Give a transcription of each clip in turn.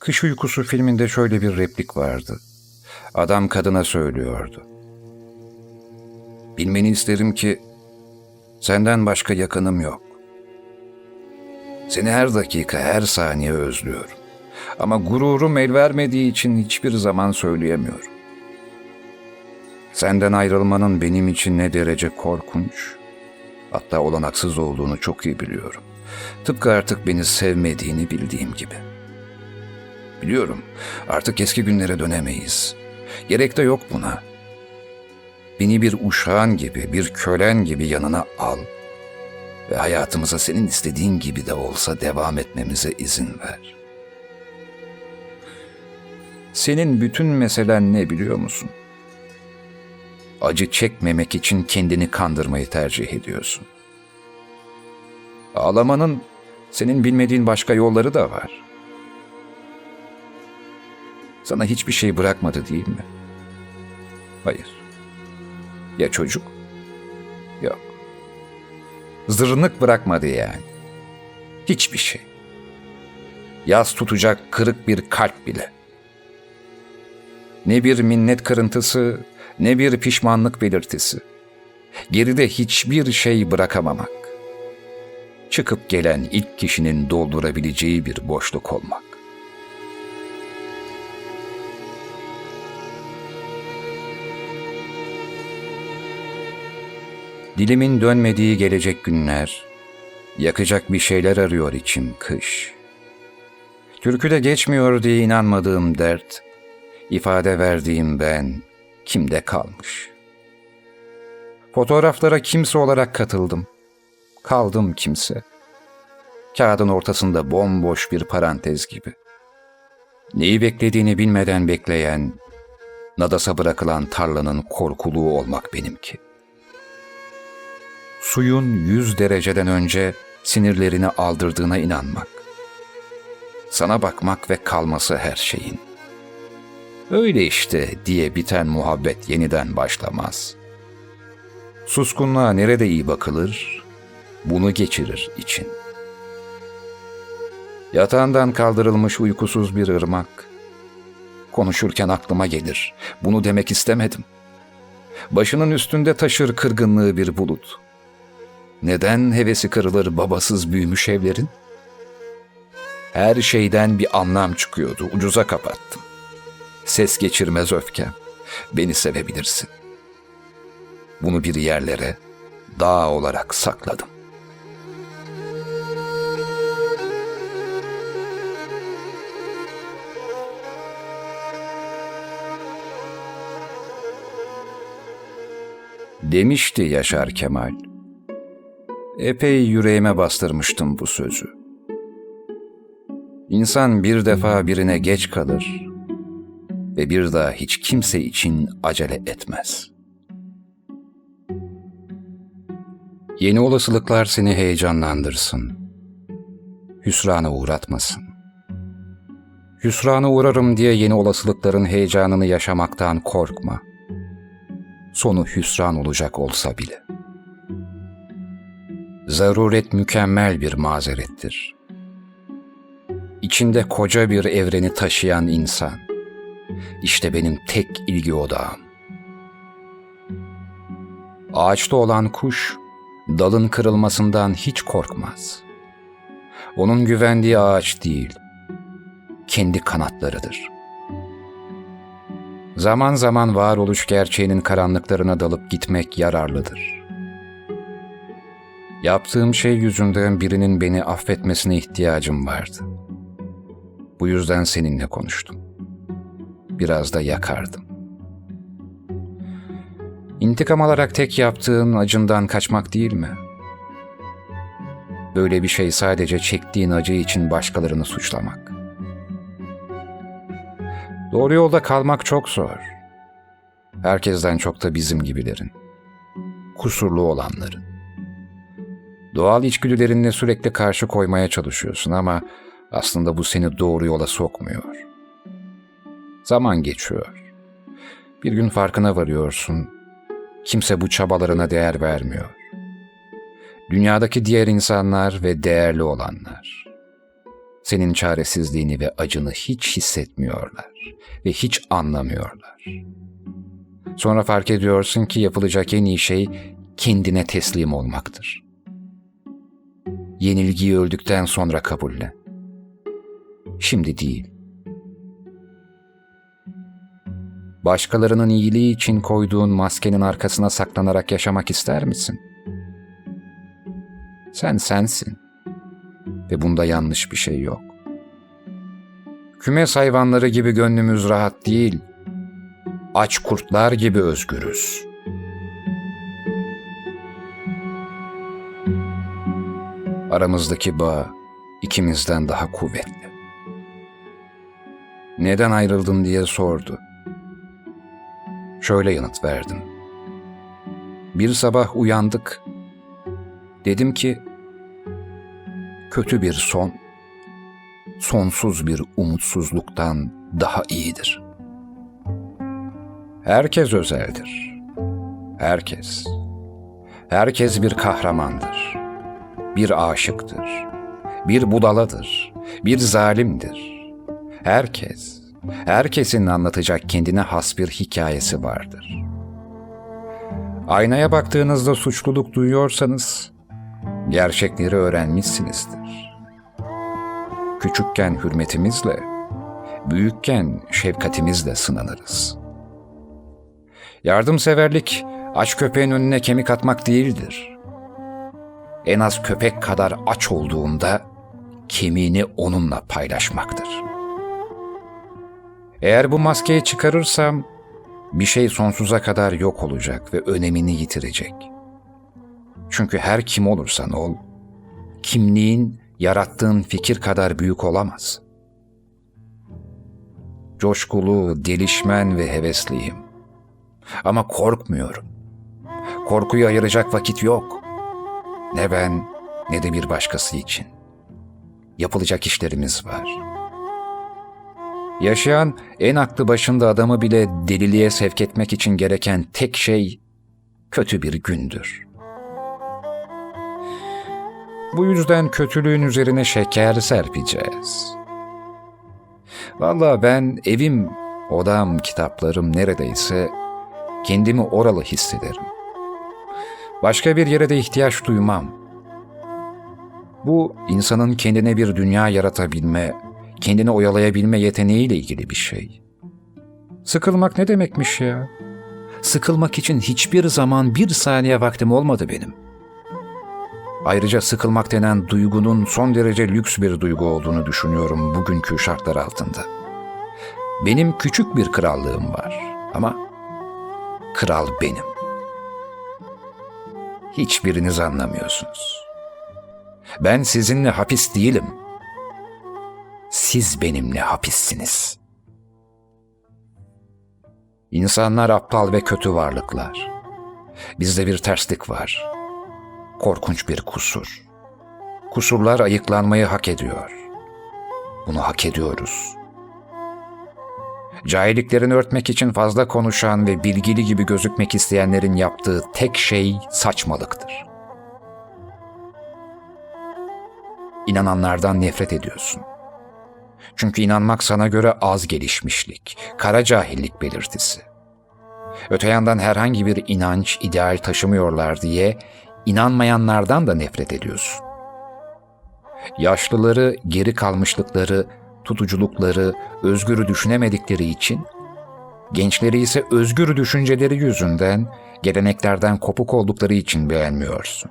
Kış Uykusu filminde şöyle bir replik vardı. Adam kadına söylüyordu. Bilmeni isterim ki senden başka yakınım yok. Seni her dakika, her saniye özlüyorum. Ama gururum el vermediği için hiçbir zaman söyleyemiyorum. Senden ayrılmanın benim için ne derece korkunç, hatta olanaksız olduğunu çok iyi biliyorum. Tıpkı artık beni sevmediğini bildiğim gibi. Biliyorum, artık eski günlere dönemeyiz. Gerek de yok buna. Beni bir uşağın gibi, bir kölen gibi yanına al ve hayatımıza senin istediğin gibi de olsa devam etmemize izin ver. Senin bütün meselen ne biliyor musun? Acı çekmemek için kendini kandırmayı tercih ediyorsun. Ağlamanın senin bilmediğin başka yolları da var. Sana hiçbir şey bırakmadı değil mi? Hayır. Ya çocuk? Yok. Zırnık bırakmadı yani. Hiçbir şey. Yaz tutacak kırık bir kalp bile. Ne bir minnet kırıntısı, ne bir pişmanlık belirtisi. Geride hiçbir şey bırakamamak. Çıkıp gelen ilk kişinin doldurabileceği bir boşluk olmak. Dilimin dönmediği gelecek günler, yakacak bir şeyler arıyor içim kış. Türküde geçmiyor diye inanmadığım dert, ifade verdiğim ben kimde kalmış? Fotoğraflara kimse olarak katıldım. Kaldım kimse. Kağıdın ortasında bomboş bir parantez gibi. Neyi beklediğini bilmeden bekleyen, nadasa bırakılan tarlanın korkuluğu olmak benimki. Suyun yüz dereceden önce sinirlerini aldırdığına inanmak. Sana bakmak ve kalması her şeyin. Öyle işte diye biten muhabbet yeniden başlamaz. Suskunluğa nerede iyi bakılır, bunu geçirir için. Yatağından kaldırılmış uykusuz bir ırmak. Konuşurken aklıma gelir. Bunu demek istemedim. Başının üstünde taşır kırgınlığı bir bulut. Neden hevesi kırılır babasız büyümüş evlerin? Her şeyden bir anlam çıkıyordu. Ucuza kapattım. Ses geçirmez öfkem. Beni sevebilirsin. Bunu bir yerlere, dağ olarak sakladım. Demişti Yaşar Kemal. Epey yüreğime bastırmıştım bu sözü. İnsan bir defa birine geç kalır ve bir daha hiç kimse için acele etmez. Yeni olasılıklar seni heyecanlandırsın. Hüsrana uğratmasın. Hüsrana uğrarım diye yeni olasılıkların heyecanını yaşamaktan korkma. Sonu hüsran olacak olsa bile. Zaruret mükemmel bir mazerettir. İçinde koca bir evreni taşıyan insan. İşte benim tek ilgi odağım. Ağaçta olan kuş, dalın kırılmasından hiç korkmaz. Onun güvendiği ağaç değil, kendi kanatlarıdır. Zaman zaman varoluş gerçeğinin karanlıklarına dalıp gitmek yararlıdır. Yaptığım şey yüzünden birinin beni affetmesine ihtiyacım vardı. Bu yüzden seninle konuştum. Biraz da yakardım. İntikam alarak tek yaptığın acından kaçmak değil mi? Böyle bir şey sadece çektiğin acı için başkalarını suçlamak. Doğru yolda kalmak çok zor. Herkesten çok da bizim gibilerin. Kusurlu olanların. Doğal içgüdülerinle sürekli karşı koymaya çalışıyorsun ama aslında bu seni doğru yola sokmuyor. Zaman geçiyor. Bir gün farkına varıyorsun. Kimse bu çabalarına değer vermiyor. Dünyadaki diğer insanlar ve değerli olanlar. Senin çaresizliğini ve acını hiç hissetmiyorlar ve hiç anlamıyorlar. Sonra fark ediyorsun ki yapılacak en iyi şey kendine teslim olmaktır. Yenilgiyi öldükten sonra kabullen. Şimdi değil. Başkalarının iyiliği için koyduğun maskenin arkasına saklanarak yaşamak ister misin? Sen sensin. Ve bunda yanlış bir şey yok. Kümes hayvanları gibi gönlümüz rahat değil. Aç kurtlar gibi özgürüz. Aramızdaki bağ ikimizden daha kuvvetli. Neden ayrıldın diye sordu. Şöyle yanıt verdim. Bir sabah uyandık. Dedim ki kötü bir son sonsuz bir umutsuzluktan daha iyidir. Herkes özeldir. Herkes. Herkes bir kahramandır. Bir aşıktır. Bir budaladır. Bir zalimdir. Herkes, herkesin anlatacak kendine has bir hikayesi vardır. Aynaya baktığınızda suçluluk duyuyorsanız, gerçekleri öğrenmişsinizdir. Küçükken hürmetimizle, büyükken şefkatimizle sınanırız. Yardımseverlik, aç köpeğin önüne kemik atmak değildir. En az köpek kadar aç olduğunda kemiğini onunla paylaşmaktır. Eğer bu maskeyi çıkarırsam bir şey sonsuza kadar yok olacak ve önemini yitirecek. Çünkü her kim olursan ol, kimliğin yarattığın fikir kadar büyük olamaz. Coşkulu, delişmen ve hevesliyim. Ama korkmuyorum. Korkuyu ayıracak vakit yok. Ne ben ne de bir başkası için. Yapılacak işlerimiz var. Yaşayan en aklı başında adamı bile deliliğe sevk etmek için gereken tek şey kötü bir gündür. Bu yüzden kötülüğün üzerine şeker serpeceğiz. Valla ben evim, odam, kitaplarım neredeyse kendimi oralı hissederim. Başka bir yere de ihtiyaç duymam. Bu insanın kendine bir dünya yaratabilme, kendini oyalayabilme yeteneğiyle ilgili bir şey. Sıkılmak ne demekmiş ya? Sıkılmak için hiçbir zaman bir saniye vaktim olmadı benim. Ayrıca sıkılmak denen duygunun son derece lüks bir duygu olduğunu düşünüyorum bugünkü şartlar altında. Benim küçük bir krallığım var ama kral benim. Hiçbiriniz anlamıyorsunuz. Ben sizinle hapis değilim. Siz benimle hapissiniz. İnsanlar aptal ve kötü varlıklar. Bizde bir terslik var. Korkunç bir kusur. Kusurlar ayıklanmayı hak ediyor. Bunu hak ediyoruz. Cahilliklerini örtmek için fazla konuşan ve bilgili gibi gözükmek isteyenlerin yaptığı tek şey saçmalıktır. İnananlardan nefret ediyorsun. Çünkü inanmak sana göre az gelişmişlik, kara cahillik belirtisi. Öte yandan herhangi bir inanç, ideal taşımıyorlar diye inanmayanlardan da nefret ediyorsun. Yaşlıları, geri kalmışlıkları, tutuculukları, özgürü düşünemedikleri için, gençleri ise özgür düşünceleri yüzünden, geleneklerden kopuk oldukları için beğenmiyorsun.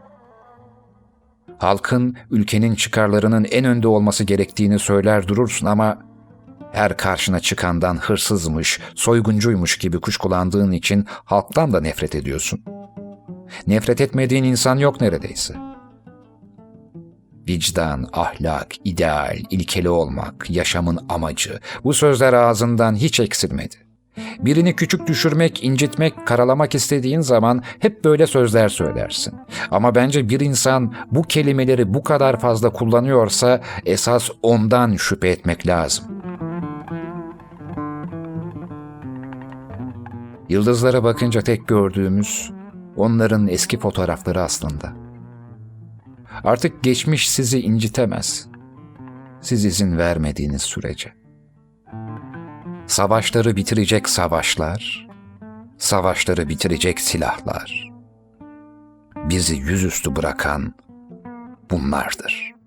Halkın ülkenin çıkarlarının en önde olması gerektiğini söyler durursun ama her karşına çıkandan hırsızmış, soyguncuymuş gibi kuşkulandığın için halktan da nefret ediyorsun. Nefret etmediğin insan yok neredeyse. Vicdan, ahlak, ideal, ilkeli olmak, yaşamın amacı bu sözler ağzından hiç eksilmedi. Birini küçük düşürmek, incitmek, karalamak istediğin zaman hep böyle sözler söylersin. Ama bence bir insan bu kelimeleri bu kadar fazla kullanıyorsa esas ondan şüphe etmek lazım. Yıldızlara bakınca tek gördüğümüz onların eski fotoğrafları aslında. Artık geçmiş sizi incitemez. Siz izin vermediğiniz sürece. Savaşları bitirecek savaşlar, savaşları bitirecek silahlar. Bizi yüzüstü bırakan bunlardır.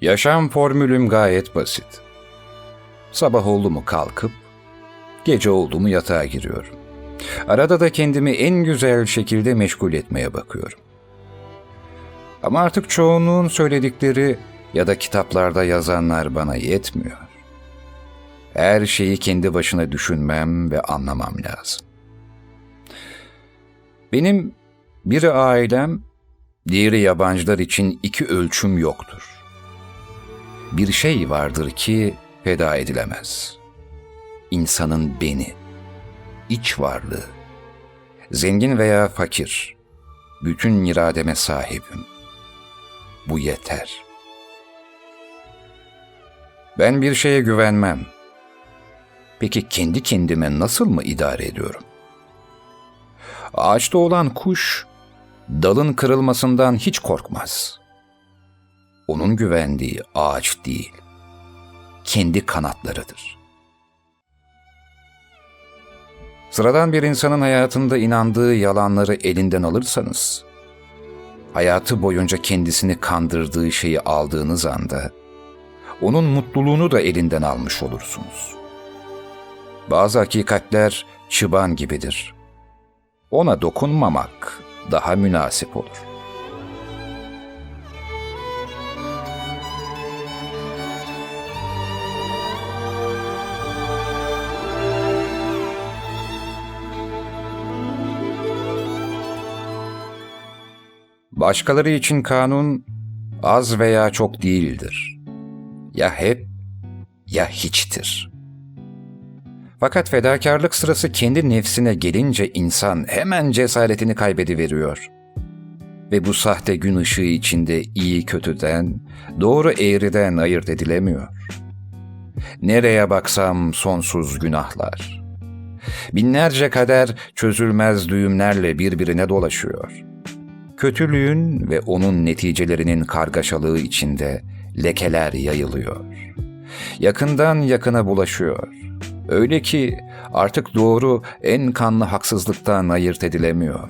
Yaşam formülüm gayet basit. Sabah oldu mu kalkıp, gece oldu mu yatağa giriyorum. Arada da kendimi en güzel şekilde meşgul etmeye bakıyorum. Ama artık çoğunluğun söyledikleri ya da kitaplarda yazanlar bana yetmiyor. Her şeyi kendi başına düşünmem ve anlamam lazım. Benim biri ailem, diğeri yabancılar için iki ölçüm yoktur. Bir şey vardır ki feda edilemez. İnsanın beni, iç varlığı, zengin veya fakir, bütün irademe sahibim. Bu yeter. Ben bir şeye güvenmem. Peki kendi kendime nasıl mı idare ediyorum? Ağaçta olan kuş, dalın kırılmasından hiç korkmaz. Onun güvendiği ağaç değil, kendi kanatlarıdır. Sıradan bir insanın hayatında inandığı yalanları elinden alırsanız, hayatı boyunca kendisini kandırdığı şeyi aldığınız anda, onun mutluluğunu da elinden almış olursunuz. Bazı hakikatler çıban gibidir. Ona dokunmamak daha münasip olur. Başkaları için kanun az veya çok değildir. Ya hep ya hiçtir. Fakat fedakarlık sırası kendi nefsine gelince insan hemen cesaretini kaybediveriyor. Ve bu sahte gün ışığı içinde iyi kötüden, doğru eğriden ayırt edilemiyor. Nereye baksam sonsuz günahlar. Binlerce kader çözülmez düğümlerle birbirine dolaşıyor. Kötülüğün ve onun neticelerinin kargaşalığı içinde lekeler yayılıyor. Yakından yakına bulaşıyor. Öyle ki artık doğru en kanlı haksızlıktan ayırt edilemiyor.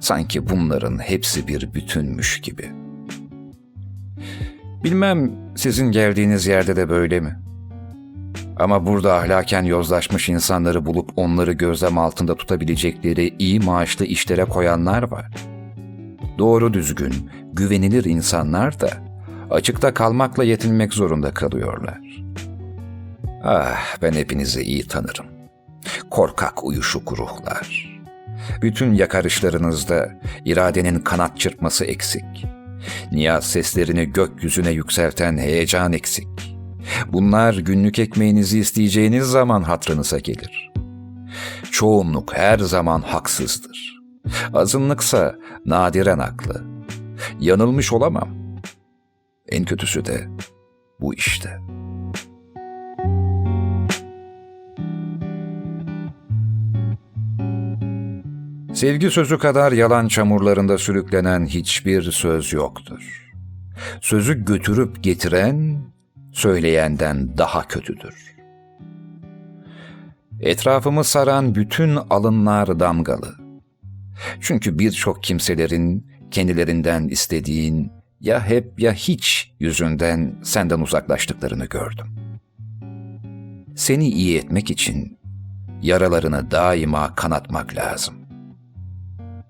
Sanki bunların hepsi bir bütünmüş gibi. Bilmem sizin geldiğiniz yerde de böyle mi? Ama burada ahlaken yozlaşmış insanları bulup onları gözlem altında tutabilecekleri iyi maaşlı işlere koyanlar var. Doğru düzgün, güvenilir insanlar da açıkta kalmakla yetinmek zorunda kalıyorlar. Ah ben hepinizi iyi tanırım. Korkak uyuşuk ruhlar. Bütün yakarışlarınızda iradenin kanat çırpması eksik. Niyaz seslerini gökyüzüne yükselten heyecan eksik. Bunlar günlük ekmeğinizi isteyeceğiniz zaman hatrınıza gelir. Çoğunluk her zaman haksızdır. Azınlıksa nadiren haklı. Yanılmış olamam. En kötüsü de bu işte. Sevgi sözü kadar yalan çamurlarında sürüklenen hiçbir söz yoktur. Sözü götürüp getiren, söyleyenden daha kötüdür. Etrafımı saran bütün alınlar damgalı. Çünkü birçok kimselerin kendilerinden istediğin ya hep ya hiç yüzünden senden uzaklaştıklarını gördüm. Seni iyi etmek için yaralarını daima kanatmak lazım.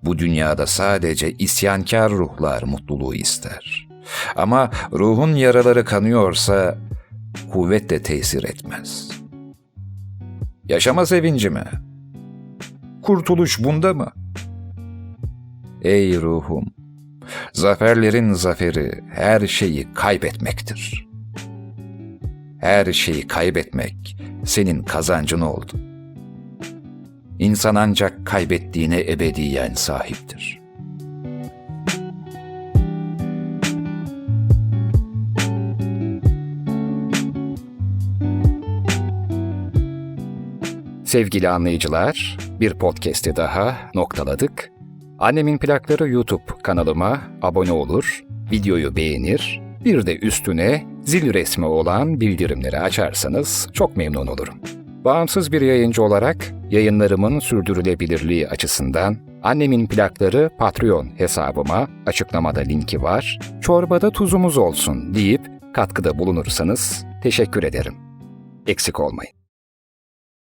Bu dünyada sadece isyankar ruhlar mutluluğu ister. Ama ruhun yaraları kanıyorsa kuvvet de tesir etmez. Yaşama sevinci mi? Kurtuluş bunda mı? Ey ruhum, zaferlerin zaferi her şeyi kaybetmektir. Her şeyi kaybetmek senin kazancın oldu. İnsan ancak kaybettiğine ebediyen sahiptir. Sevgili anlayıcılar, bir podcast'i daha noktaladık. Annemin plakları YouTube kanalıma abone olur, videoyu beğenir, bir de üstüne zil resmi olan bildirimleri açarsanız çok memnun olurum. Bağımsız bir yayıncı olarak yayınlarımın sürdürülebilirliği açısından annemin plakları Patreon hesabıma açıklamada linki var. Çorbada tuzumuz olsun deyip katkıda bulunursanız teşekkür ederim. Eksik olmayın.